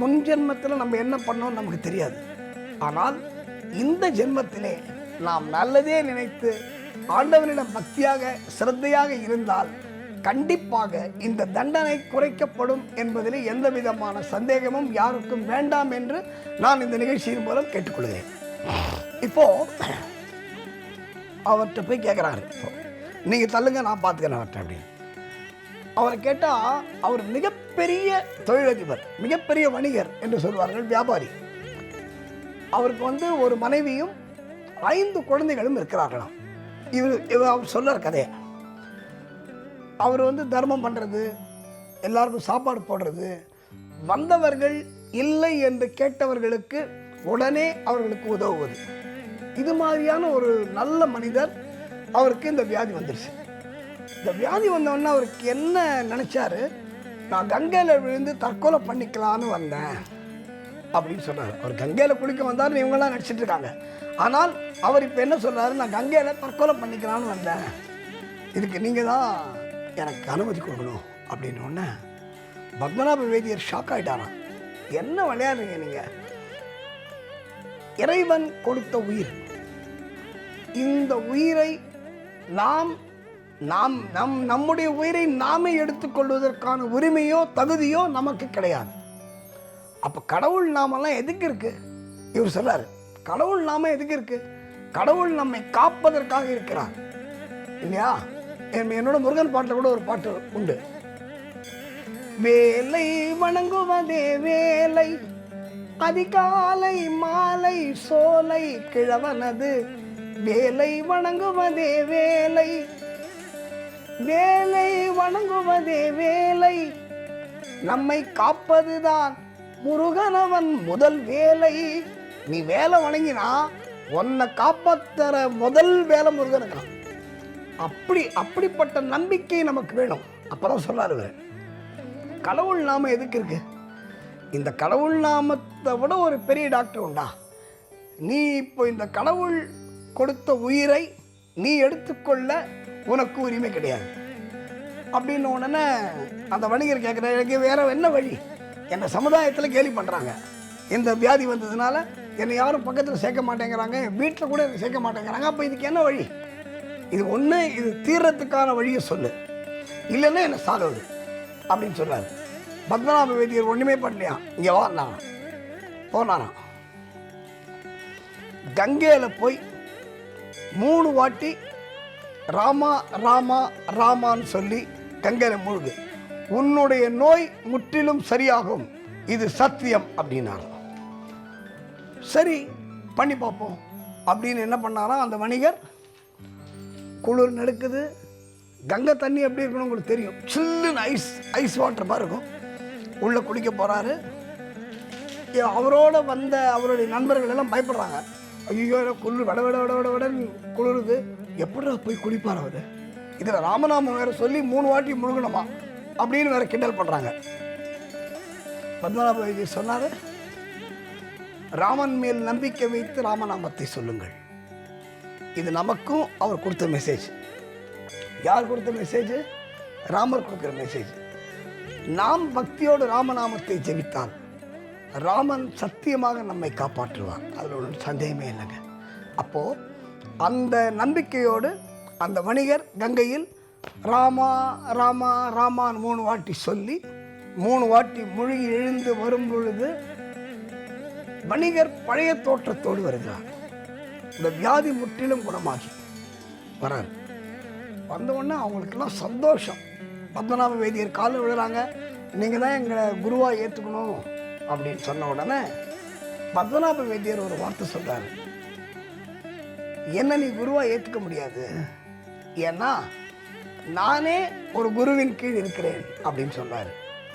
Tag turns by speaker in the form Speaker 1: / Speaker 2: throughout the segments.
Speaker 1: முன் ஜென்மத்தில் நம்ம என்ன பண்ணோம் நமக்கு தெரியாது. ஆனால் இந்த ஜென்மத்திலே நாம் நல்லதே நினைத்து ஆண்டவனிடம் பக்தியாக சிரத்தையாக இருந்தால் கண்டிப்பாக இந்த தண்டனை குறைக்கப்படும் என்பதில் எந்த விதமான சந்தேகமும் யாருக்கும் வேண்டாம் என்று நான் இந்த நிகழ்ச்சியின் மூலம் கேட்டுக்கொள்கிறேன். இப்போ அவர்கிட்ட போய் கேட்குறாரு நீங்கள் தள்ளுங்க நான் பார்த்துக்கிறேன் அவர்கிட்ட அப்படின்னு. அவரை கேட்டால் அவர் மிகப்பெரிய தொழிலதிபர் மிகப்பெரிய வணிகர் என்று சொல்வார்கள் வியாபாரி. அவருக்கு வந்து ஒரு மனைவியும் ஐந்து குழந்தைகளும் இருக்கிறார்களாம். இவர் இவர் அவர் சொல்லார் கதையை. அவர் வந்து தர்மம் பண்ணுறது எல்லாருக்கும் சாப்பாடு போடுறது வந்தவர்கள் இல்லை என்று கேட்டவர்களுக்கு உடனே அவர்களுக்கு உதவுவது. இது மாதிரியான ஒரு நல்ல மனிதர் அவருக்கு இந்த வியாதி வந்துருச்சு. இந்த வியாதி வந்தவொடனே அவருக்கு என்ன நினச்சாரு? நான் கங்கையில் விழுந்து தற்கொலை பண்ணிக்கலான்னு வந்தேன். அப்படின்னு சொன்னார். அவர் கங்கையில் குளிக்க வந்தார்னு இவங்கெல்லாம் நடிச்சிட்டு இருக்காங்க. ஆனால் அவர் இப்போ என்ன சொல்கிறாரு நான் கங்கையில் தற்கொலை பண்ணிக்கலான்னு வந்தேன். இதுக்கு நீங்கள் தான் எனக்கு அனுமதி கொடுக்கணும். அப்படின்னு பத்மநாப வேதியர் ஷாக் ஆயிட்டாராம். என்ன விளையாடுறீங்க நீங்கள் இறைவன் கொடுத்த உயிர். இந்த உயிரை நாம் நாம் நம் நம்முடைய உயிரை நாமே எடுத்துக்கொள்வதற்கான உரிமையோ தகுதியோ நமக்கு கிடையாது. அப்போ கடவுள் நாமெல்லாம் எதுக்கு இருக்குது இவர் சொல்கிறார் கடவுள் நாம எதுக்கு இருக்குது கடவுள் நம்மை காப்பதற்காக இருக்கிறார். இல்லையா? என் என்னோட முருகன் பாட்டில் கூட ஒரு பாட்டு உண்டு. வேலை வணங்குவதே வேலை அதிகாலை மாலை சோலை கிழவனது. வேலை வணங்குவதே வேலை வேலை வணங்குவதே வேலை. நம்மை காப்பதுதான் முருகனவன் முதல் வேலை. நீ வேலை வணங்கினா உன்னை காப்பாத்துற முதல் வேலை முருகனுக்கு அப்படி அப்படிப்பட்ட நம்பிக்கை நமக்கு வேணும். அப்பதான் சொல்லாரு கடவுள் நாம எதுக்கு இருக்கு? இந்த கடவுள் நாமத்தை விட ஒரு பெரிய டாக்டர் உண்டா? நீ இப்போ இந்த கடவுள் கொடுத்த உயிரை நீ எடுத்துக்கொள்ள உனக்கு உரிமை கிடையாது. அப்படின்னு உடனே அந்த வணிகர் கேட்குற எனக்கு வேற என்ன வழி? என்னை சமுதாயத்தில் கேலி பண்ணுறாங்க இந்த வியாதி வந்ததுனால என்னை யாரும் பக்கத்தில் சேர்க்க மாட்டேங்கிறாங்க வீட்டில் கூட என்னை சேர்க்க மாட்டேங்கிறாங்க. அப்போ இதுக்கு என்ன வழி? இது ஒன்று இது தீர்றதுக்கான வழியை சொல்லு. இல்லைன்னா என்னை சாகவிடு அப்படின்னு சொல்றாரு. பத்மநாப வேதியர் ஒன்றுமே பண்ணலையா? இங்கே வாங்க போனாராம் கங்கையில் போய் மூணு வாட்டி ராமா ராமா ராமான்னு சொல்லி கங்கரை மூழ்கு. உன்னுடைய நோய் முற்றிலும் சரியாகும். இது சத்தியம் அப்படின்னாராம் சரி பண்ணி பார்ப்போம். அப்படின்னு என்ன பண்ணாராம் அந்த வணிகர்? குளிர் நடுக்குது. கங்கை தண்ணி எப்படி இருக்கணும் உங்களுக்கு தெரியும். சில்லுன்னு ஐஸ் ஐஸ் வாட்டர் மாதிரி இருக்கும். உள்ளே குடிக்க போகிறாரு அவரோட வந்த அவருடைய நண்பர்கள் எல்லாம் பயப்படுறாங்க. ஐயோ குளிர் விட விட விட விட விடன்னு குளிருது. எப்படிடா போய் குளிப்பார் அவர்? இதில் ராமநாமம் வேற சொல்லி மூணு வாட்டி முழுகணுமா? அப்படின்னு வேற கிண்டல் பண்ணுறாங்க பத்மநாப சொன்னார் ராமன் மேல் நம்பிக்கை வைத்து ராமநாமத்தை சொல்லுங்கள். இது நமக்கும் அவர் கொடுத்த மெசேஜ் யார் கொடுத்த மெசேஜ் ராமர் கொடுக்குற மெசேஜ் நாம் பக்தியோடு ராமநாமத்தை ஜெபித்தால் ராமன் சத்தியமாக நம்மை காப்பாற்றுவார். அதில் ஒரு சந்தேகமே இல்லைங்க. அப்போது அந்த நம்பிக்கையோடு அந்த வணிகர் கங்கையில் ராமா ராமா ராமான்னு மூணு வாட்டி சொல்லி மூணு வாட்டி முழுகி எழுந்து வரும் பொழுது வணிகர் பழைய தோற்றத்தோடு வருகிறார். இந்த வியாதி முற்றிலும் குணமாகி வரார். வந்தவுடனே அவங்களுக்கெல்லாம் சந்தோஷம். பத்மநாப வேதியர் காலில் விழுறாங்க. நீங்கள் தான் எங்களை குருவாக ஏற்றுக்கணும் அப்படின்னு சொன்ன உடனே பத்மநாப வேதியர் ஒரு வார்த்தை சொல்கிறார் என்ன நீ குருவாக ஏற்றுக்க முடியாது. ஏன்னா நானே ஒரு குருவின் கீழ் இருக்கிறேன் அப்படின்னு சொன்னார்.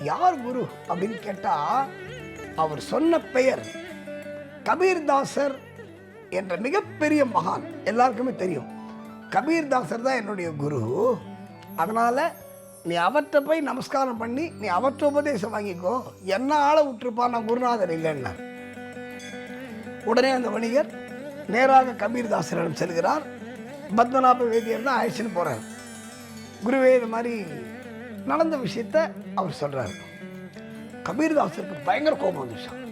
Speaker 1: யார் குரு அப்படின்னு கேட்டால் அவர் சொன்ன பெயர் கபீர்தாசர் என்ற மிகப்பெரிய மகான். எல்லாருக்குமே தெரியும். கபீர்தாசர் தான் என்னுடைய குரு. அதனால் நீ அவற்றை போய் நமஸ்காரம் பண்ணி நீ அவற்றை உபதேசம் வாங்கிக்கோ. என்ன ஆளை விட்டுருப்பான் நான் குருநாதர் இல்லைன்னா உடனே அந்த வணிகர் நேராக கபீர்தாசரிடம் செல்கிறார். பத்மநாப வேதியர் தான் அழைச்சின்னு போகிறார் குருவே இது மாதிரி நடந்த விஷயத்த அவர் சொல்கிறார் கபீர்தாசருக்கு பயங்கர கோபம் வந்துச்சான்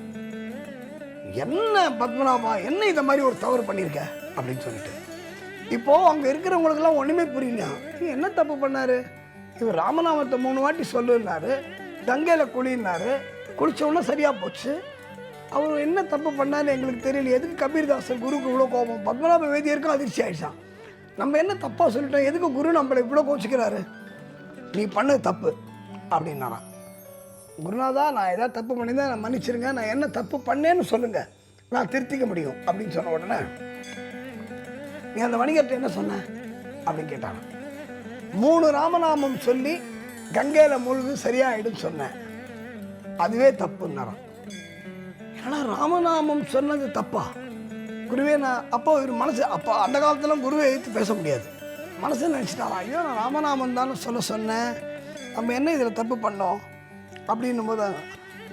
Speaker 1: என்ன பத்மநாபா என்ன இந்த மாதிரி ஒரு தவறு பண்ணியிருக்க அப்படின்னு சொல்லிட்டு. இப்போது அங்கே இருக்கிறவங்களுக்கெல்லாம் ஒன்றுமே புரியல என்ன தப்பு பண்ணார்? இவர் ராமநாமத்தை மூணு வாட்டி சொல்லுன்னாரு கங்கையில் குளின்னாரு குளித்தவொன்னே சரியாக போச்சு. அவர் என்ன தப்பு பண்ணான்னு எங்களுக்கு தெரியல. எதுக்கு கபீர்தாசன் குருவுக்கு இவ்வளோ கோபம்? பத்மநாப வேதியருக்கும் அதிர்ச்சி ஆயிடுச்சான் நம்ம என்ன தப்பாக சொல்லிட்டோம்? எதுக்கு குரு நம்மளை இவ்வளோ கோச்சிக்கிறாரு நீ பண்ணது தப்பு அப்படின்னாராம். குருநாதா நான் ஏதாவது தப்பு பண்ணியிருந்தா நான் மன்னிச்சிருங்க. நான் என்ன தப்பு பண்ணேன்னு சொல்லுங்கள் நான் திருத்திக்க முடியும் அப்படின்னு சொன்ன உடனே நீ அந்த வணிகர்கிட்ட என்ன சொன்ன? அப்படின்னு கேட்டாங்க மூணு ராமநாமம் சொல்லி கங்கையில் முழுது சரியாயிடும் சொன்னேன் அதுவே தப்புன்னாரான் ஏன்னா ராமநாமம் சொன்னது தப்பா? குருவே நான் அப்போ ஒரு மனசு அப்போ அந்த காலத்துல குருவை எடுத்து பேச முடியாது. மனசு நினச்சிட்டாரா? ஐயோ நான் ராமநாமம் தானே சொல்ல சொன்னேன். நம்ம என்ன இதில் தப்பு பண்ணோம்? அப்படின்னும் போது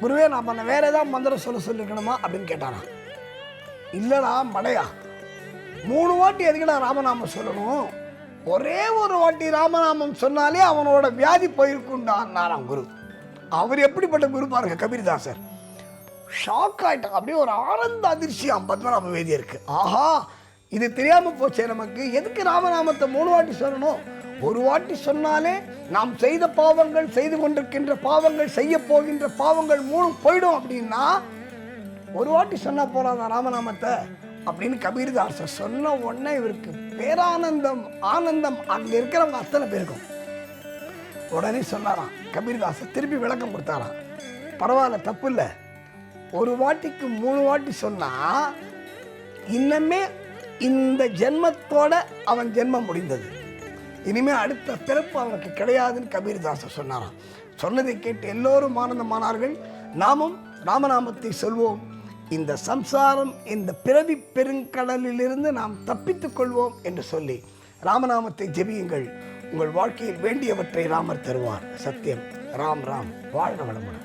Speaker 1: குருவே நான் பண்ண வேறு ஏதாவது மந்திரம் சொல்ல சொல்லிருக்கணுமா? அப்படின்னு கேட்டாராம் இல்லைடா மடையா. மூணு வாட்டி எதுக்குடா ராமநாமம் சொல்லணும்? ஒரே ஒரு வாட்டி ராமநாமம் சொன்னாலே அவனோட வியாதி போயிருக்குண்டான்னாராம் குரு. அவர் எப்படிப்பட்ட குரு பாருங்க கபீர்தாசர். ஷாக் ஆயிட்டான் அப்படியே ஒரு ஆனந்த அதிர்ச்சியாம் பத்மநாப வேதியருக்கு ஆஹா இது தெரியாமல் போச்சே நமக்கு. எதுக்கு ராமநாமத்தை மூணு வாட்டி சொல்லணும்? ஒரு வாட்டி சொன்னாலே நாம் செய்த பாவங்கள் செய்து கொண்டிருக்கின்ற பாவங்கள் செய்ய போகின்ற பாவங்கள் மூணு போயிடும் அப்படின்னா ஒரு வாட்டி சொன்னால் போகிறாங்க ராமநாமத்தை? அப்படின்னு கபீர்தாசர் சொன்ன உடனே இவருக்கு பேரானந்தம் ஆனந்தம் அங்கே இருக்கிறவங்க அத்தனை பேருக்கும். உடனே சொன்னாராம் கபீர்தாசர் திருப்பி விளக்கம் கொடுத்தாராம். பரவாயில்ல தப்பு இல்லை. ஒரு வாட்டிக்கு மூணு வாட்டி சொன்னா இன்னமே இந்த ஜென்மத்தோட அவன் ஜென்மம் முடிந்தது. இனிமே அடுத்த பிறப்பு அவனுக்கு கிடையாதுன்னு கபீர்தாசர் சொன்னாராம். சொன்னதை கேட்டு எல்லோரும் ஆனந்தமானார்கள். நாமும் ராமநாமத்தை சொல்வோம். இந்த சம்சாரம் இந்த பிறவி பெருங்கடலிலிருந்து நாம் தப்பித்துக் கொள்வோம் என்று சொல்லி ராமநாமத்தை ஜெபியுங்கள். உங்கள் வாழ்க்கையில் வேண்டியவற்றை ராமர் தருவார். சத்தியம். ராம் ராம். வாழ்க வளமுடன்.